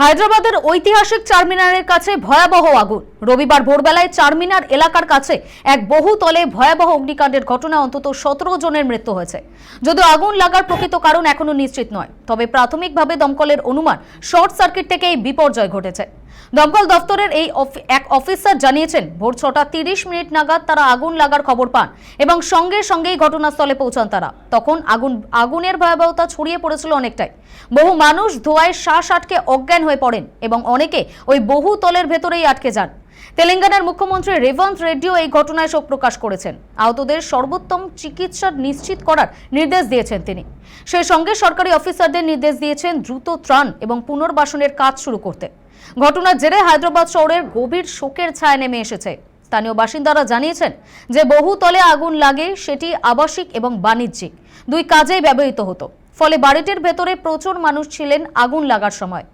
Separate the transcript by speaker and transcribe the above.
Speaker 1: হায়দ্রাবাদের ঐতিহাসিক চারমিনারের কাছে ভয়াবহ আগুন। রবিবার ভোরবেলায় চারমিনার এলাকার কাছে এক বহুতলে ভয়াবহ অগ্নিকাণ্ডের ঘটনা অন্তত সতেরো জনের মৃত্যু হয়েছে। যদিও আগুন লাগার প্রকৃত কারণ এখনও নিশ্চিত নয়, তবে প্রাথমিকভাবে দমকলের অনুমান শর্ট সার্কিট থেকে এই বিপর্যয় ঘটেছে। দমকল দপ্তরের এই এক অফিসার জানিয়েছেন, ভোর ছটা তিরিশ মিনিট নাগাদ তারা আগুন লাগার খবর পান এবং সঙ্গে সঙ্গেই ঘটনাস্থলে পৌঁছান তারা। তখন আগুন, আগুনের ভয়াবহতা ছড়িয়ে পড়েছিল অনেকটাই। বহু মানুষ ধোঁয়ায় শ্বাস আটকে অজ্ঞান হয়ে পড়েন এবং অনেকে ওই বহু তলের ভেতরেই আটকে যান। তেলেঙ্গানার মুখ্যমন্ত্রী রেবন্ত রেড্ডিও এই ঘটনায় শোক প্রকাশ করেছেন। আহতদের সর্বোত্তম চিকিৎসা নিশ্চিত করার নির্দেশ দিয়েছেন তিনি। সেই সঙ্গে সরকারি অফিসারদের নির্দেশ দিয়েছেন দ্রুত ত্রাণ এবং পুনর্বাসনের কাজ শুরু করতে। ঘটনার জেরে হায়দ্রাবাদ শহরের গভীর শোকের ছায়া নেমে এসেছে। স্থানীয় বাসিন্দারা জানিয়েছেন যে বহুতলে আগুন লাগে, সেটি আবাসিক এবং বাণিজ্যিক। দুই কাজেই ব্যবহৃত হতো। ফলে বাড়িটির ভেতরে প্রচুর মানুষ ছিলেন আগুন লাগার সময়।